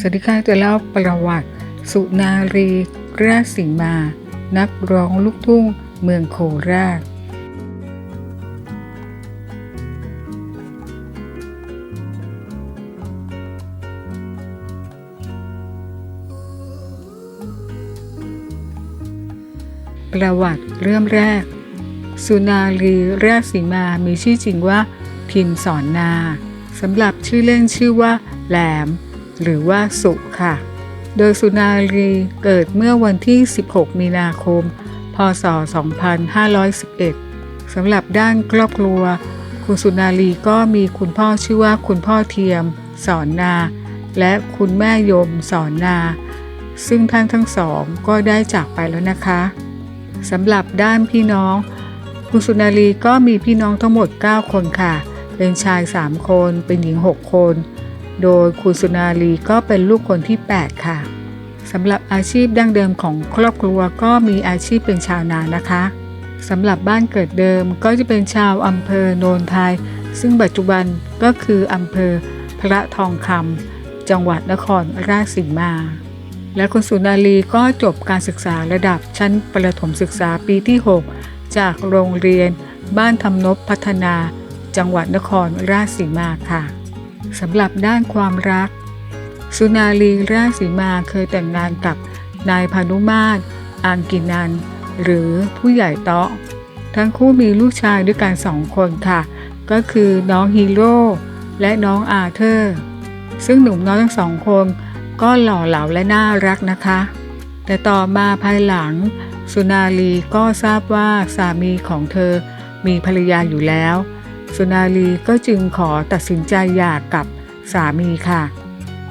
สวัสดีค่ะจะเล่าประวัติ สุนารีราชสีมา นักร้องลูกทุ่งเมืองโคราช ประวัติเริ่มแรก สุนารีราชสีมามีชื่อจริงว่า พิมพ์สอนนาสำหรับชื่อเล่นชื่อว่า แหลม หรือว่าสุค่ะ โดยสุนารีเกิดเมื่อวันที่ 16 มีนาคม พศ 2511สำหรับด้านครอบครัว คุณสุนารีก็มีคุณพ่อชื่อว่าคุณพ่อเทียม สอนนา และคุณแม่ยมสอนนา ซึ่งท่านทั้งสองก็ได้จากไปแล้วนะคะสำหรับด้านพี่น้อง คุณสุนารีก็มีพี่น้องทั้งหมด 9 คนค่ะ เป็นชาย 3 คน เป็นหญิง 6 คน โดยคุณสุนารีก็เป็นลูกคนที่ 8 ค่ะสำหรับอาชีพดั้งเดิมของครอบครัวก็มีอาชีพเป็นชาวนานะคะสำหรับบ้านเกิดเดิมก็จะเป็นชาวอำเภอโนนไทย ซึ่งปัจจุบันก็คืออำเภอพระทองคำจังหวัดนครราชสีมา และคุณสุนารีก็จบการศึกษาระดับชั้นประถมศึกษาปีที่ 6 จากโรงเรียนบ้านทำนบพัฒนา จังหวัดนครราชสีมาค่ะ สำหรับด้านความรัก สุนารีราชสีมาเคยแต่งงานกับนายพานุมาตรอางกินัน หรือผู้ใหญ่เตาะ ทั้งคู่มีลูกชายด้วยกันสองคนค่ะ ก็คือน้องฮีโร่และน้องอาเธอร์ ซึ่งหนุ่มน้อยทั้งสองคนก็หล่อเหลาและน่ารักนะคะ แต่ต่อมาภายหลัง สุนารีก็ทราบว่าสามีของเธอมีภรรยาอยู่แล้ว สุนารีก็จึงขอตัดสินใจหย่ากับสามีค่ะ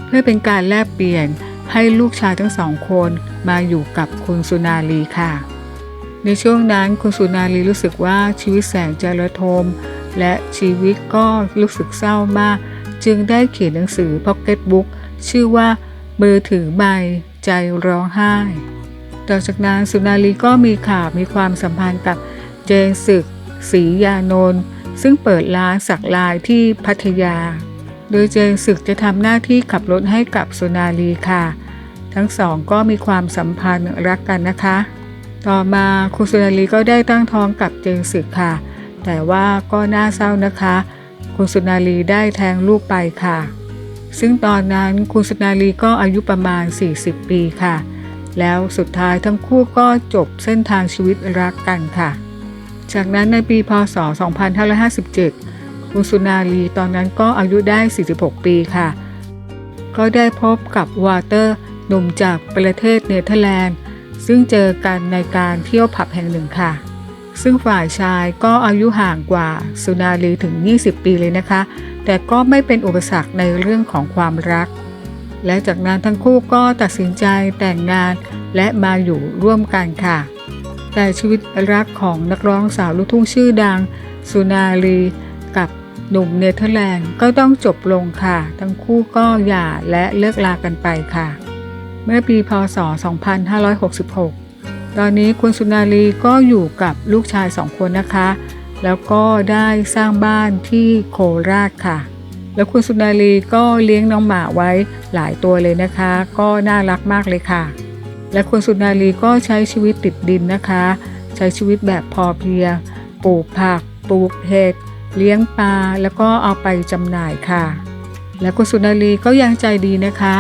เพื่อเป็นการแลกเปลี่ยนให้ลูกชายทั้งสองคนมาอยู่กับคุณสุนารีค่ะ ในช่วงนั้นคุณสุนารีรู้สึกว่าชีวิตแสนจะระทม และชีวิตก็รู้สึกเศร้ามาก จึงได้เขียนหนังสือพ็อกเก็ตบุ๊กชื่อว่ามือถือใบใจร้องไห้ ต่อจากนั้นสุนารีก็มีข่าวมีความสัมพันธ์กับเจนศึกศรียานนท์ ซึ่งเปิดร้านสักลายที่พัทยา โดยเจนศึกจะทำหน้าที่ขับรถให้กับสุนารีค่ะ ทั้งสองก็มีความสัมพันธ์รักกันนะคะ ต่อมาคุณสุนารีก็ได้ตั้งท้องกับเจนศึกค่ะ แต่ว่าก็น่าเศร้านะคะ คุณสุนารีได้แทงลูกไปค่ะ ซึ่งตอนนั้นคุณสุนารีก็อายุประมาณ 40 ปีค่ะ แล้วสุดท้ายทั้งคู่ก็จบเส้นทางชีวิตรักกันค่ะ จากนั้นในปีพศ 2557 คุณสุนารีตอนนั้นก็อายุได้ 46 ปีค่ะ ก็ได้พบกับวาเตอร์หนุ่มจากประเทศเนเธอร์แลนด์ ซึ่งเจอกันในการเที่ยวผับแห่งหนึ่งค่ะ ซึ่งฝ่ายชายก็อายุห่างกว่าสุนารีถึง 20 ปีเลยนะคะ แต่ก็ไม่เป็นอุปสรรคในเรื่องของความรัก และจากนั้นทั้งคู่ก็ตัดสินใจแต่งงานและมาอยู่ร่วมกันค่ะ แต่ชีวิตรักของนักร้องสาวลูกทุ่งชื่อดัง สุนารีกับหนุ่มเนเธอร์แลนด์ก็ต้องจบลงค่ะ ทั้งคู่ก็หย่าและเลิกลากันไปค่ะ เมื่อปีพศ 2566 ตอนนี้คุณสุนารีก็อยู่กับลูกชายสองคนนะคะ แล้วก็ได้สร้างบ้านที่โคราชค่ะ แล้วคุณสุนารีก็เลี้ยงน้องหมาไว้หลายตัวเลยนะคะ ก็น่ารักมากเลยค่ะ และคุณสุนารีก็ใช้ชีวิตติดดินนะคะ ใช้ชีวิตแบบพอเพียง ปลูกผัก ปลูกเห็ด เลี้ยงปลา แล้วก็เอาไปจำหน่ายค่ะ และคุณสุนารีก็ยังใจดีนะคะ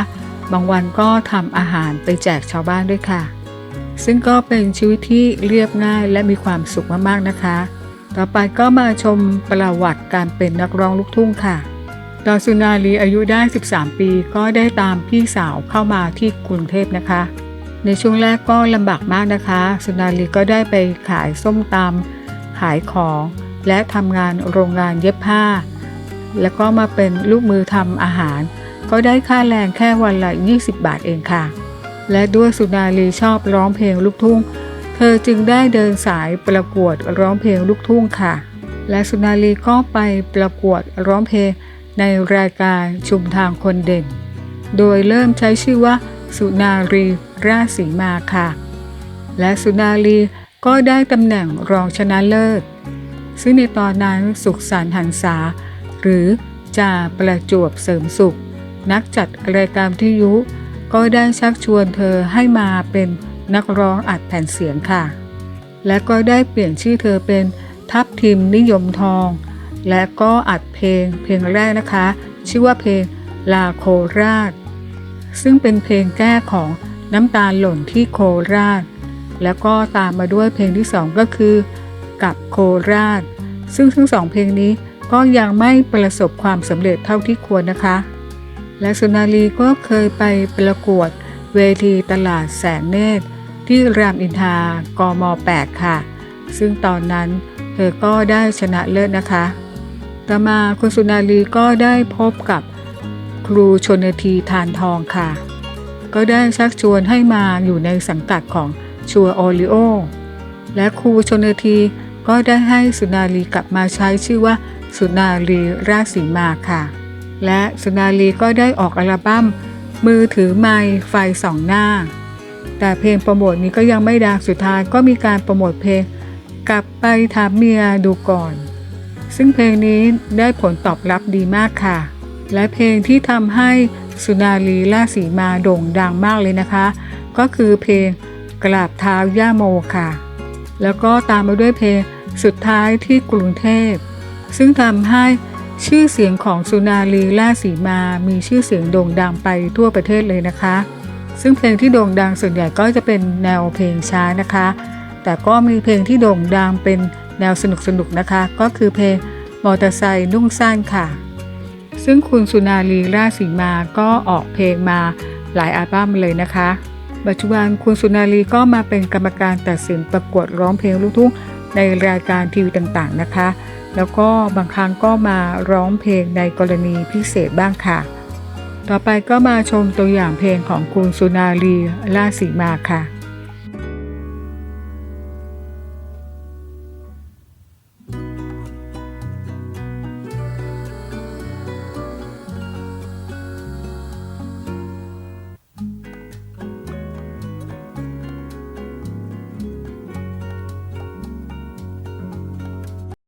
บางวันก็ทำอาหารไปแจกชาวบ้านด้วยค่ะ ซึ่งก็เป็นชีวิตที่เรียบง่ายและมีความสุขมากๆนะคะ ต่อไปก็มาชมประวัติการเป็นนักร้องลูกทุ่งค่ะตอนสุนารีอายุได้ 13 ปีก็ได้ตามพี่สาวเข้ามาที่กรุงเทพนะคะ ในช่วงแรกก็ลำบากมากนะคะ สุนารีก็ได้ไปขายส้มตำขายของ และทำงานโรงงานเย็บผ้า แล้วก็มาเป็นลูกมือทำอาหาร ก็ได้ค่าแรงแค่วันละ 20 บาทเองค่ะ และด้วยสุนารีชอบร้องเพลงลูกทุ่ง เธอจึงได้เดินสายประกวดร้องเพลงลูกทุ่งค่ะ และสุนารีก็ไปประกวดร้องเพลงในรายการชุมทางคนเด่น โดยเริ่มใช้ชื่อว่า สุนารีราชสีมาค่ะ และสุนารีก็ได้ตำแหน่งรองชนะเลิศ ซึ่งในตอนนั้นสุขสันต์หันษา หรือจ่าประจวบเสริมสุข นักจัดรายการวิทยุ ก็ได้ชักชวนเธอให้มาเป็นนักร้องอัดแผ่นเสียงค่ะ และก็ได้เปลี่ยนชื่อเธอเป็นทัพทิมนิยมทอง และก็อัดเพลงเพลงแรกนะคะ ชื่อว่าเพลงลาโคราช ซึ่งเป็นเพลงแก้ของน้ำตาลหล่นที่โคราช แล้วก็ตามมาด้วยเพลงที่สองก็คือ กับโคราช ซึ่งทั้งสองเพลงนี้ก็ยังไม่ประสบความสำเร็จเท่าที่ควรนะคะ และสุนารีก็เคยไปประกวดเวทีตลาดแสนเนตร ที่รามอินทรากม 8 ค่ะ ซึ่งตอนนั้นเธอก็ได้ชนะเลิศนะคะ ต่อมาคุณสุนารีก็ได้พบกับ ครูชนทีทานทองค่ะ ก็ได้ชักชวนให้มาอยู่ในสังกัดของชัวโอริโอ และครูชนทีก็ได้ให้สุนารีกลับมาใช้ชื่อว่าสุนารีราชสีมาค่ะ และสุนารีก็ได้ออกอัลบั้มมือถือไมค์ไฟสองหน้า แต่เพลงโปรโมทนี้ก็ยังไม่ดังสุดท้ายก็มีการโปรโมทเพลง กลับไปถามเมียดูก่อน ซึ่งเพลงนี้ได้ผลตอบรับดีมากค่ะ และเพลงที่ทำให้สุนารีราชสีมาโด่งดังมากเลยนะคะ ก็คือเพลงกราบเท้าย่าโมค่ะ แล้วก็ตามมาด้วยเพลงสุดท้ายที่กรุงเทพ ซึ่งทำให้ชื่อเสียงของสุนารีราชสีมามีชื่อเสียงโด่งดังไปทั่วประเทศเลยนะคะ ซึ่งเพลงที่โด่งดังส่วนใหญ่ก็จะเป็นแนวเพลงช้านะคะ แต่ก็มีเพลงที่โด่งดังเป็นแนวสนุกๆนะคะ ก็คือเพลงมอเตอร์ไซค์นุ่งสั้นค่ะ ซึ่งคุณสุนารีราชสีมาก็ออกเพลงมาหลายอัลบั้มเลยนะคะ ปัจจุบันคุณสุนารีก็มาเป็นกรรมการตัดสินประกวดร้องเพลงลูกทุ่งในรายการทีวีต่างๆนะคะ แล้วก็บางครั้งก็มาร้องเพลงในกรณีพิเศษบ้างค่ะ ต่อไปก็มาชมตัวอย่างเพลงของคุณสุนารีราชสีมาค่ะ